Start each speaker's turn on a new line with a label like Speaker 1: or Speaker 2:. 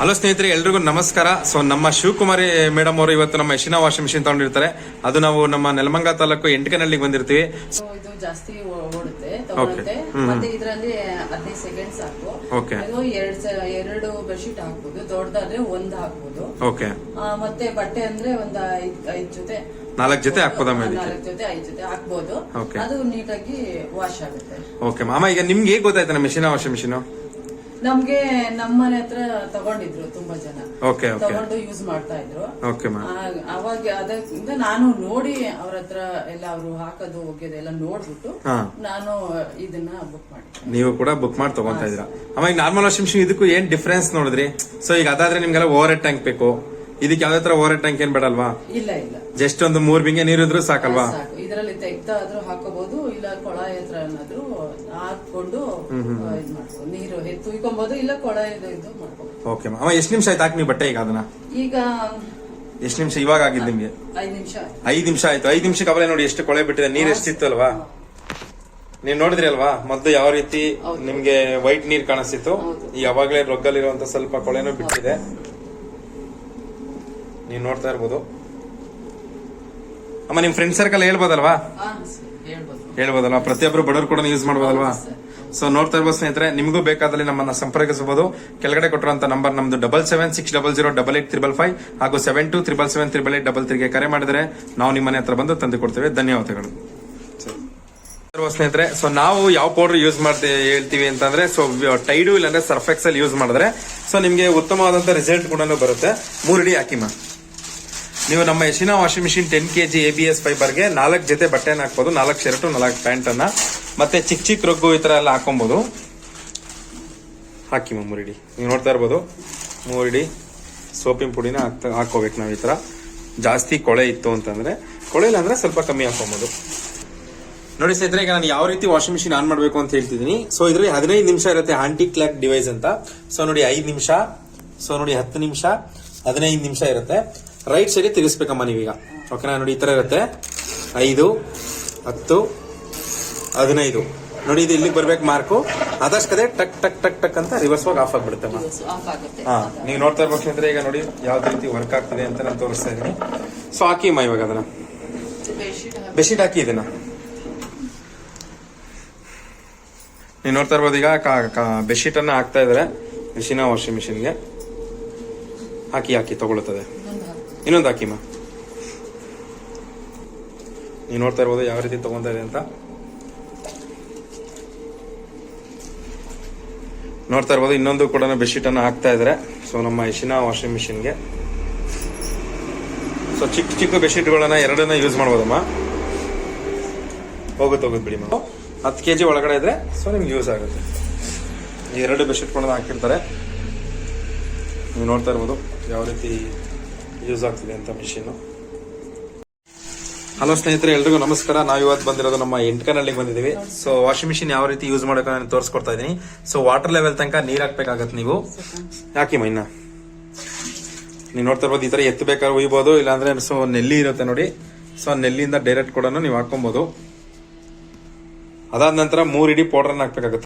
Speaker 1: Hello ಸ್ನೇಹಿತರೆ ಎಲ್ರಿಗೂ ನಮಸ್ಕಾರ. ಸೊ ನಮ್ಮ ಶಿವಕುಮಾರಿ ಮೇಡಮ್ ಅವರು ಇವತ್ತು ನಮ್ಮ ಯಶಿನ ವಾಷಿಂಗ್ ಮಿಷಿನ್ ತಗೊಂಡಿರ್ತಾರೆ. ಅದು ನಾವು ನಮ್ಮ ನೆಲಮಂಗ ತಾಲೂಕು ಎಂಟಕನಹಳ್ಳಿಗೆ ಬಂದಿರ್ತೀವಿ.
Speaker 2: ಸೊ ಇದು ಜಾಸ್ತಿ ಓ- ಓಡುತ್ತೆ. ತಗೊಳುತ್ತೆ. ಮತ್ತೆ ಇದರಲ್ಲಿ ಹದಿನೈದು ಸೆಕೆಂಡ್ ಸಾಕು.
Speaker 1: Okay.
Speaker 2: ಇದು ಎರಡ್ ಸ- ಎರಡು ಬೆಡ್ಶೀಟ್ ಹಾಕ್ಬೋದು. ದೊಡ್ಡದಾದ್ರೆ ಒಂದ್ ಹಾಕ್ಬೋದು.
Speaker 1: ಓಕೆ
Speaker 2: ಆ, ಮತ್ತೆ ಬಟ್ಟೆ ಅಂದ್ರೆ ಒಂದ್ ಐದ್ ಐದ್ ಜೊತೆ.
Speaker 1: ನಾಲ್ಕು ಜೊತೆ ಹಾಕ್ಬೋದಮ್ಮ ಇದಕ್ಕೆ?
Speaker 2: ನಾಲ್ಕು ಜೊತೆ ಐದ್ ಜೊತೆ ಹಾಕ್ಬೋದು.
Speaker 1: Okay.
Speaker 2: ಅದು ನೀಟಾಗಿ ವಾಶ್ ಆಗುತ್ತೆ.
Speaker 1: ಓಕೆ ಮಾಮ ಈಗ ನಿಮ್ಗೆ ಹೇಗೆ ಗೊತ್ತಾಯ್ತು ನಮ್ಮ ಮೆಷಿನ ವಾಷಿಂಗ್ ಮಿಷಿನ್?
Speaker 2: ನಮ್ಗೆ ನಮ್ಮನೆ ಹತ್ರ ತಗೊಂಡಿದ್ರು ತುಂಬಾ ಜನ.
Speaker 1: ಓಕೆ ಓಕೆ
Speaker 2: ತಗೊಂಡು ಯೂಸ್ ಮಾಡ್ತಾ ಇದ್ರು.
Speaker 1: ಓಕೆ ಮ್ಯಾಮ್
Speaker 2: ಆ- ಅವಾಗ ಅದಕ್ಕಿಂತ ನಾನು ನೋಡಿ ಅವ್ರ ಹತ್ರ ಎಲ್ಲ ಅವರು ಹಾಕೋದು ಒಗೆಯೋದು ಎಲ್ಲ ನೋಡ್ಬಿಟ್ಟು
Speaker 1: ಹಾ.
Speaker 2: ನಾನು ಇದನ್ನ ಬುಕ್ ಮಾಡಿ
Speaker 1: ನೀವು ಕೂಡ ಬುಕ್ ಮಾಡಿ ತಗೊಂತಾ ಇದ್ದೀರಾ. ಅವಾಗ ಈಗ ನಾರ್ಮಲ್ ವಾಷಿಂಗ್ ಮಿಷಿನ್ ಇದಕ್ಕೂ ಏನ್ ಡಿಫ್ರೆನ್ಸ್ ನೋಡಿದ್ರಿ? ಸೊ ಈಗ ಅದಾದ್ರೆ ನಿಮ್ಗೆಲ್ಲ ಓವರ್ ಹೆಡ್ ಟ್ಯಾಂಕ್ ಬೇಕು. ಇದಕ್ಕೆ ಯಾವ್ದೇ ತರ ಓವರ್ ಟ್ಯಾಂಕ್ ಏನ್ ಬೇಡಲ್ವಾ?
Speaker 2: ಇಲ್ಲ ಇಲ್ಲ.
Speaker 1: ಜಸ್ಟ್ ಒಂದು ಮೂರ್ ಬಿಂಗೆ ನೀರಿದ್ರು ಸಾಕಲ್ವಾ?
Speaker 2: ಸಾಕು. ಇದರಲ್ಲಿ ತೆಗ್ದಾದ್ರೂ ಹಾಕೋಬಹುದು ಇಲ್ಲ ಕೊಳ ಹತ್ರ ಏನಾದ್ರೂ ಹಾಕೊಂಡು ಇದ್ ಮಾಡ್ಬೋದು. ನೀರು ಎತ್ತು ತುಯ್ಕೊಬಹುದು ಇಲ್ಲ ಕೊಳ ಇದು ಇದು ಮಾಡ್ಬೋದು.
Speaker 1: ಓಕೆ ಅಮ್ಮ ಎಷ್ಟು ನಿಮಿಷ ಆಯ್ತು? ಹಾಕಿ ನೀವು ಬಟ್ಟೆ ಈಗ ಅದನ್ನ.
Speaker 2: ಈಗ
Speaker 1: ಎಷ್ಟು ನಿಮಿಷ? ಇವಾಗ ಆಗಿದ್ ನಿಮ್ಗೆ.
Speaker 2: ಐದ್ ನಿಮಿಷ ಆಯ್ತು.
Speaker 1: ಐದ್ ನಿಮಿಷ ಆಯ್ತು. ಐದ್ ಅವಲೇ ನೋಡಿ ಎಷ್ಟು ಕೊಳೆ ಬಿಟ್ಟಿದೆ. ನೀರ್ ಎಷ್ಟಿತ್ತು ಅಲ್ವಾ ನೀವ್ ನೋಡಿದ್ರಿ ಅಲ್ವಾ ಮೊದ್ಲು ಯಾವ ರೀತಿ ನಿಮ್ಗೆ ವೈಟ್ ನೀರ್ ಕಾಣಿಸ್ತಿತ್ತು. ಈ ಯಾವಾಗ್ಲೇ ರೊಗ್ಗಲ್ಲಿರುವಂತ ಸ್ವಲ್ಪ ಕೊಳೆನೂ ಬಿಟ್ಟಿದೆ. ನೀವ್ ನೋಡ್ತಾ ಇರ್ಬೋದು. ಅಮ್ಮ ನಿಮ್ ಫ್ರೆಂಡ್ ಸರ್ಕಲ್ ಹೇಳ್ಬೋದಲ್ವಾ? ಹೇಳ್ಬೋದಲ್ವಾ? ಪ್ರತಿಯೊಬ್ರು ಬಡವರು ಕೂಡ ಯೂಸ್ ಮಾಡ್ಬೋದಲ್ವಾ? ಸೊ ನೋಡ್ತಾ ಇರ್ಬೋದು ಸ್ನೇಹಿತರೆ ನಿಮಗೂ ಬೇಕಾದಲ್ಲಿ ನಮ್ಮನ್ನ ಸಂಪರ್ಕಿಸಬಹುದು. ಕೆಳಗಡೆ ಕೊಟ್ಟಿರುವಂತ ನಂಬರ್ ನಮ್ದು double seven six double zero double eight triple five ಹಾಗೂ seven two triple seven triple eight double ತ್ರೀಗೆ ಕರೆ ಮಾಡಿದ್ರೆ ನಾವು ನಿಮ್ಮ ಮನೆ ಹತ್ರ ಬಂದು ತಂದು ಕೊಡ್ತೇವೆ. ಧನ್ಯವಾದಗಳು. ಸ್ನೇಹಿತರೆ ಸೊ ನಾವು ಯಾವ ಪೌಡರ್ ಯೂಸ್ ಮಾಡ್ತೀವಿ ಹೇಳ್ತೀವಿ ಅಂತಂದ್ರೆ ಸೊ ಟೈಡು ಇಲ್ಲಾಂದ್ರೆ ಸರ್ಫೆಕ್ಸಲ್ ಯೂಸ್ ಮಾಡಿದ್ರೆ ಸೊ ನಿಮಗೆ ಉತ್ತಮವಾದಂಥ ರಿಸಲ್ಟ್ ಕೂಡ ಬರುತ್ತೆ. ಮೂರಡಿ ಹಾಕಿಮ್ಮ ನೀವು ನಮ್ಮ ಯಶಿನ washing machine ten K G A B S ಫೈಬರ್ಗೆ ನಾಲ್ಕು ಜೊತೆ ಬಟ್ಟೆನ ಹಾಕ್ಬೋದು. ನಾಲ್ಕು ಶರ್ಟು, ನಾಲ್ಕು ಪ್ಯಾಂಟ್ ಅನ್ನ ಮತ್ತೆ ಚಿಕ್ಕ ಚಿಕ್ಕ ರಗ್ಗು ಈ ತರ ಎಲ್ಲ ಹಾಕೊಬಹುದು ಹಾಕಿ ಮೂರಿಡಿ. ನೀವು ನೋಡ್ತಾ ಇರ್ಬೋದು. ಮೂರಿಡಿ ಸೋಪಿನ ಪುಡಿನ ಹಾಕೋಬೇಕು ನಾವು ಈ ತರ ಜಾಸ್ತಿ ಕೊಳೆ ಇತ್ತು ಅಂತಂದ್ರೆ, ಕೊಳೆ ಇಲ್ಲ ಅಂದ್ರೆ ಸ್ವಲ್ಪ ಕಮ್ಮಿ ಹಾಕೊಬಹುದು ನೋಡಿ ಸ್ನೇಹಿತರೆ, ಈಗ ನಾನು ಯಾವ ರೀತಿ ವಾಷಿಂಗ್ ಮಿಷಿನ್ ಆನ್ ಮಾಡಬೇಕು ಅಂತ ಹೇಳ್ತಿದ್ದೀನಿ. ಸೊ ಇದ್ರಲ್ಲಿ ಹದಿನೈದು ನಿಮಿಷ ಇರುತ್ತೆ ಆಂಟಿ ಕ್ಲಾಕ್ ಡಿವೈಸ್ ಅಂತ. ಸೊ ನೋಡಿ ಐದು ನಿಮಿಷ. ಸೊ ನೋಡಿ ಹತ್ತು ನಿಮಿಷ. ಹದಿನೈದು ನಿಮಿಷ ಇರುತ್ತೆ. ರೈಟ್ ಸೈಡ್ ತಿರ್ಗಿಸ್ಬೇಕಮ್ಮ ನೀವೀಗ. ಓಕೆನಾ ನೋಡಿ ಈ ತರ ಇರುತ್ತೆ. ಐದು ಹತ್ತು ಹದಿನೈದು. ನೋಡಿ ಇದು ಇಲ್ಲಿಗೆ ಬರ್ಬೇಕು ಮಾರ್ಕು ಅದಷ್ಟೇ ಟಕ್ ಟಕ್ ಟಕ್ ಟಕ್ ಅಂತ ರಿವರ್ಸ್ ಆಗಿ ಆಫ್
Speaker 2: ಆಗ್ಬಿಡುತ್ತೆ
Speaker 1: ಹಾ ನೀವು ನೋಡ್ತಾ ಇರ್ಬೇಕು ಅಂದ್ರೆ ಈಗ ನೋಡಿ ಯಾವ ರೀತಿ ವರ್ಕ್ ಆಗ್ತಿದೆ ಅಂತ ನಾನು ತೋರಿಸ್ತಾ ಇದ್ದೀನಿ. ಸೊ ಹಾಕಿಮ್ಮ ಇವಾಗ ಅದನ್ನ.
Speaker 2: ಬೆಡ್ಶೀಟ್
Speaker 1: ಹಾಕಿ. ಇದನ್ನ. ನೀವು ನೋಡ್ತಾ ಇರ್ಬೋದು ಈಗ ಬೆಡ್ಶೀಟ್ ಅನ್ನ ಹಾಕ್ತಾ ಇದಾರೆ ಮಿಷಿನ ವಾಷಿಂಗ್ ಮಿಷಿನ್ಗೆ ಹಾಕಿ ಹಾಕಿ ತಗೊಳ್ಳುತ್ತದೆ.
Speaker 2: ಇನ್ನೊಂದು
Speaker 1: ಹಾಕಿಮ್ಮ ನೀವು ನೋಡ್ತಾ ಇರ್ಬೋದು ಯಾವ ರೀತಿ ತಗೊಂತಾ ಇದೆ ಅಂತ. ನೋಡ್ತಾ ಇರ್ಬೋದು, ಇನ್ನೊಂದು ಕೂಡ ಬೆಡ್ಶೀಟ್ ಅನ್ನ ಹಾಕ್ತಾ ಇದ್ದಾರೆ ಸೊ ನಮ್ಮ ಇಶಿನ ವಾಷಿಂಗ್ ಮಿಷಿನ್ಗೆ ಸೊ ಚಿಕ್ಕ ಚಿಕ್ಕ ಬೆಡ್ಶೀಟ್ಗಳನ್ನ ಎರಡನ್ನ ಯೂಸ್ ಮಾಡ್ಬೋದಮ್ಮ. ಹೋಗುತ್ತೆ ಹೋಗುತ್ತೆ ಬಿಡಿ ಮಾ ಹತ್ತು ಕೆ ಜಿ ಒಳಗಡೆ ಇದ್ರೆ ಸೊ ನಿಮ್ಗೆ ಯೂಸ್ ಆಗುತ್ತೆ. ಎರಡು ಬೆಡ್ಶೀಟ್ಗಳನ್ನ ಹಾಕಿರ್ತಾರೆ. ನೀವು ನೋಡ್ತಾ ಇರ್ಬೋದು ಯಾವ ರೀತಿ ಯೂಸ್ ಆಗ್ತಿದೆ ಅಂತ ಮಿಷಿನ್ ಹಲೋ ಸ್ನೇಹಿತರೆ, ಎಲ್ರಿಗೂ ನಮಸ್ಕಾರ. ನಾವು ಇವತ್ತು ಬಂದಿರೋದು ನಮ್ಮ ಎಂಟ್ಕನಳ್ಳಿಗೆ ಬಂದಿದ್ದೀವಿ. ಸೊ ವಾಷಿಂಗ್ ಮಿಷಿನ್ ಯಾವ ರೀತಿ ಯೂಸ್ ಮಾಡೋಕೆ ನಾನು ತೋರಿಸ್ಕೊಡ್ತಾ ಇದ್ದೀನಿ. ಸೊ ವಾಟರ್ ಲೆವೆಲ್ ತನಕ ನೀರು ಹಾಕ್ಬೇಕಾಗತ್ತೆ ನೀವು. ಯಾಕೆ ಮೈನ? ನೀವು ನೋಡ್ತಾ ಇರ್ಬೋದು, ಈ ಥರ ಎತ್ತಬೇಕಾದ್ರೆ ಒಯ್ಬೋದು ಇಲ್ಲಾಂದ್ರೆ ಸೊ ನೆಲ್ಲಿ ಇರುತ್ತೆ ನೋಡಿ. ಸೊ ನೆಲ್ಲಿಂದ ಡೈರೆಕ್ಟ್ ಕೂಡ ನೀವು ಹಾಕೊಬೋದು ಅದಾದ ನಂತರ ಮೂರು ಇಡಿ ಪೌಡ್ರನ್ನ ಹಾಕ್ಬೇಕಾಗುತ್ತೆ.